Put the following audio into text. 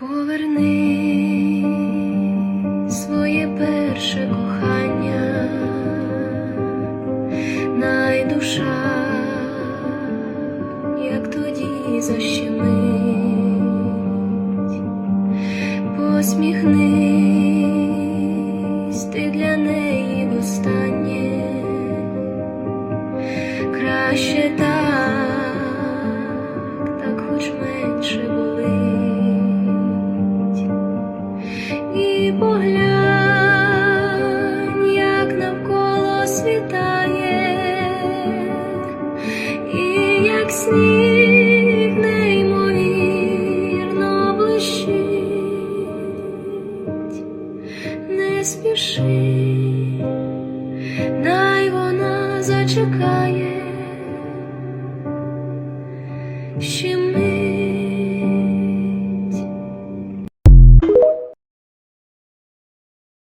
Поверни своє перше кохання, найдуша, як тоді защемить, посміхнись ти для неї востаннє, краще так, ти поглянь, як навколо світає, і як сніг неймовірно блищить, не спіши, най вона зачекає. Ще